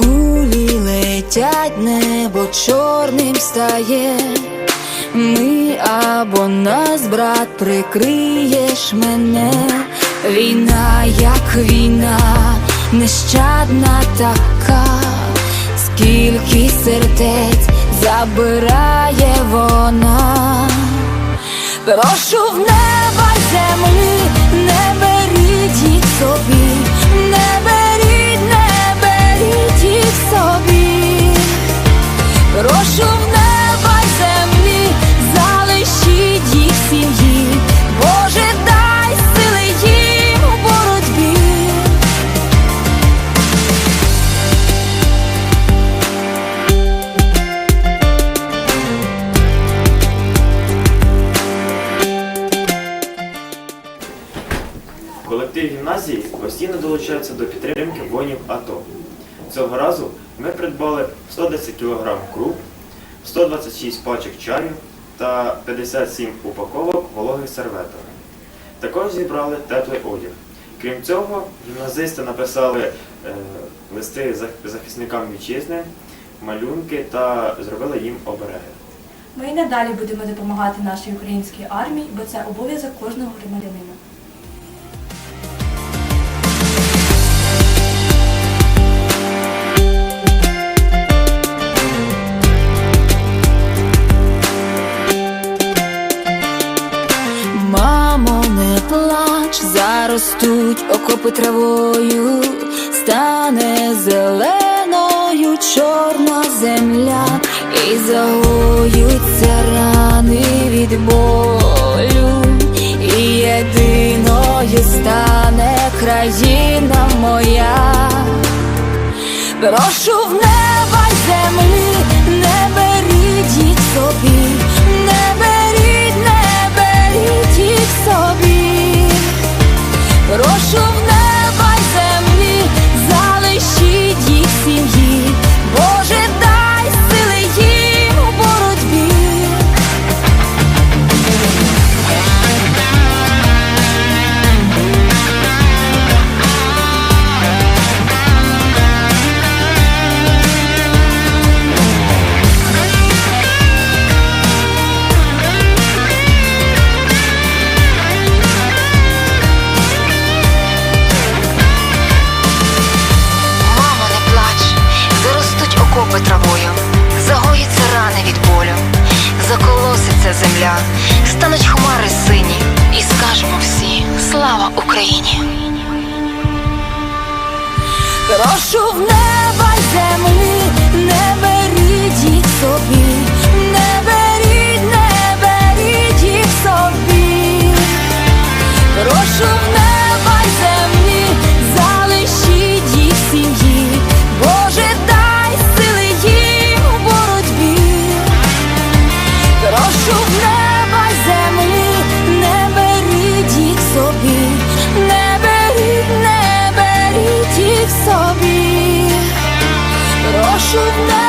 летять, небо чорним стає. Ми або нас, брат, прикриєш мене. Війна, як війна, нещадна така, скільки сердець забирає вона. Прошу в неба землі, не беріть їх собі, Колектив гімназії постійно долучається до підтримки воїнів АТО. Цього разу ми придбали 110 кг круп, 126 пачок чаю та 57 упаковок вологих серветок. Також зібрали теплий одяг. Крім цього, гімназисти написали е, листи захисникам вітчизни, малюнки та зробили їм обереги. Ми і надалі будемо допомагати нашій українській армії, бо це обов'язок кожного громадянина. Заростуть окопи травою, стане зеленою чорна земля, і загоються рани від болю, і єдиною стане країна моя. Прошу в неба землі, не беріть їх собі, не беріть, земля, стануть хмари сині, і скажемо всі слава Україні. Прошу в неба землі, не беріть їх собі, не беріть, не беріть собі, прошу в небо. should know.